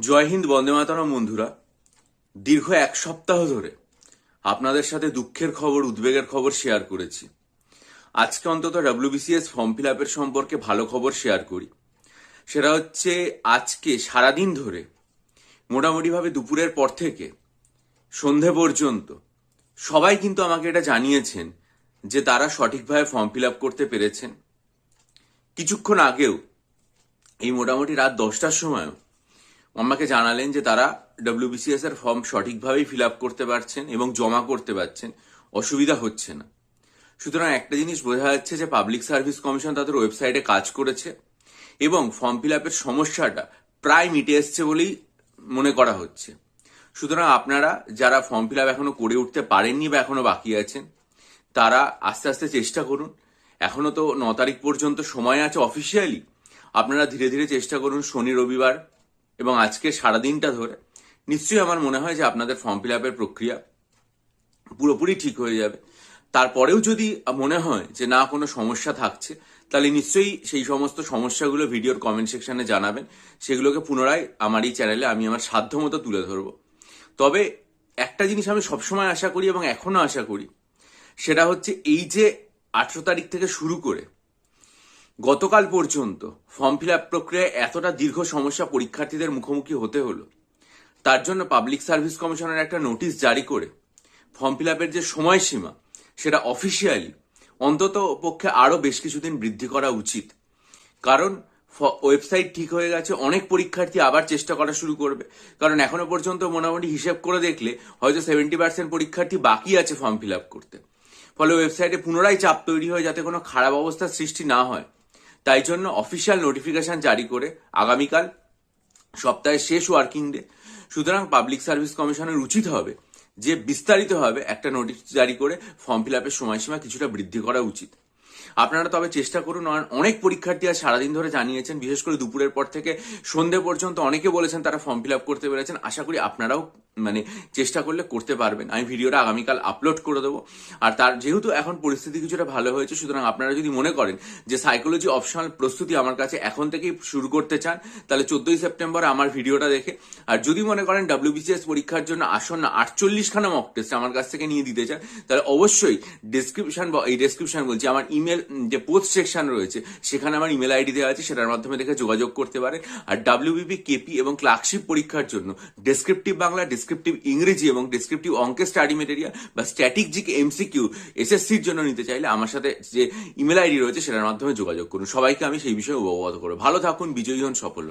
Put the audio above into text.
জয় হিন্দ, বন্দে মাতারম, বন্ধুরা। দীর্ঘ এক সপ্তাহ ধরে আপনাদের সাথে দুঃখের খবর, উদ্বেগের খবর শেয়ার করেছি। আজকে অন্তত ডাব্লিউবিসিএস ফর্ম ফিল আপের সম্পর্কে ভালো খবর শেয়ার করি। সেটা হচ্ছে, আজকে সারাদিন ধরে, মোটামুটিভাবে দুপুরের পর থেকে, সন্ধে পর্যন্ত, সবাই কিন্তু আমাকে এটা জানিয়েছেন যে তারা সঠিকভাবে ফর্ম ফিল আপ করতে পেরেছেন। কিছুক্ষণ আগেও, এই মোটামুটি রাত দশটার সময়ও আমাকে জানালেন যে তারা ডব্লিউবিসিএস এর ফর্ম সঠিকভাবেই ফিল আপ করতে পারছেন এবং জমা করতে পারছেন। অসুবিধা হচ্ছে না। সুতরাং একটা জিনিস বোঝা যাচ্ছে যে পাবলিক সার্ভিস কমিশন তাদের ওয়েবসাইটে কাজ করেছে এবং ফর্ম ফিল আপের সমস্যাটা প্রায় মিটে এসছে বলেই মনে করা হচ্ছে। সুতরাং আপনারা যারা ফর্ম ফিল আপ এখনও করে উঠতে পারেননি বা এখনও বাকি আছেন, তারা আস্তে আস্তে চেষ্টা করুন। এখনও তো ন তারিখ পর্যন্ত সময় আছে অফিসিয়ালি আপনারা ধীরে ধীরে চেষ্টা করুন শনি, রবিবার এবং আজকে সারাদিনটা ধরে নিশ্চয়ই আমার মনে হয় যে আপনাদের ফর্ম ফিল আপের প্রক্রিয়া পুরোপুরি ঠিক হয়ে যাবে। তারপরেও যদি মনে হয় যে না, কোনো সমস্যা থাকছে, তাহলে নিশ্চয়ই সেই সমস্ত সমস্যাগুলো ভিডিওর কমেন্ট সেকশনে জানাবেন। সেগুলোকে পুনরায় আমার এই চ্যানেলে আমি আমার সাধ্য মতো তুলে ধরবো। তবে একটা জিনিস আমি সবসময় আশা করি এবং এখনও আশা করি, সেটা হচ্ছে এই যে আঠেরো তারিখ থেকে শুরু করে গতকাল পর্যন্ত ফর্ম ফিল আপ প্রক্রিয়ায় এতটা দীর্ঘ সমস্যা পরীক্ষার্থীদের মুখোমুখি হতে হলো। তার জন্য পাবলিক সার্ভিস কমিশনের একটা নোটিশ জারি করে ফর্ম ফিল আপের যে সময়সীমা, সেটা অফিসিয়ালি অন্তত পক্ষে আরও বেশ কিছুদিন বৃদ্ধি করা উচিত। কারণ ওয়েবসাইট ঠিক হয়ে গেছে, অনেক পরীক্ষার্থী আবার চেষ্টা করা শুরু করবে। কারণ এখনও পর্যন্ত মোটামুটি হিসেব করে দেখলে হয়তো সেভেন্টি পার্সেন্ট পরীক্ষার্থী বাকি আছে ফর্ম ফিল আপ করতে। ফলে ওয়েবসাইটে পুনরায় চাপ তৈরি হয় যাতে কোনো খারাপ অবস্থার সৃষ্টি না হয়। তাই জন্য অফিসিয়াল নোটিফিকেশন জারি করে আগামীকাল সপ্তাহের শেষ ওয়ার্কিং ডে সুতরাং পাবলিক সার্ভিস কমিশনের উচিত হবে যে বিস্তারিতভাবে একটা নোটিশ জারি করে ফর্ম ফিল আপের সময়সীমা কিছুটা বৃদ্ধি করা উচিত। আপনারা তবে চেষ্টা করুন, আর অনেক পরীক্ষার্থী আজ সারাদিন ধরে জানিয়েছেন, বিশেষ করে দুপুরের পর থেকে সন্ধে পর্যন্ত অনেকে বলেছেন তারা ফর্ম ফিল আপ করতে পেরেছেন। আশা করি আপনারাও মানে চেষ্টা করলে করতে পারবেন। আমি ভিডিওটা আগামীকাল আপলোড করে দেবো। আর তার যেহেতু এখন পরিস্থিতি কিছুটা ভালো হয়েছে, সুতরাং আপনারা যদি মনে করেন যে সাইকোলজি অপশনাল প্রস্তুতি আমার কাছে এখন থেকেই শুরু করতে চান, তাহলে চোদ্দই সেপ্টেম্বর আমার ভিডিওটা দেখে, আর যদি মনে করেন ডাব্লিউবিসিএস পরীক্ষার জন্য আসন্ন আটচল্লিশ খানা মক টেস্ট আমার কাছ থেকে নিয়ে দিতে চান, তাহলে অবশ্যই ডিসক্রিপশন বা এই ডেসক্রিপশন বলছি, আমার ইমেল যে পোস্ট সেকশন রয়েছে, সেখানে আমার ইমেল আইডি দেওয়া আছে, সেটার মাধ্যমে দেখে যোগাযোগ করতে পারেন। আর ডাব্লিউবিপি কেপি এবং ক্লার্কশিপ পরীক্ষার জন্য ডেসক্রিপটিভ বাংলা ডেসক্রিপটিভ ইংরেজি এবং ডেসক্রিপটিভ অঙ্কের স্টাডি মেটেরিয়াল বা স্ট্যাটিক জিকে এমসিকিউ এসএসসির জন্য নিতে চাইলে আমার সাথে যে ইমেল আইডি রয়েছে সেটার মাধ্যমে যোগাযোগ করুন। সবাইকে আমি সেই বিষয়ে অবগত করব। ভালো থাকুন, বিজয়ী হন, সফল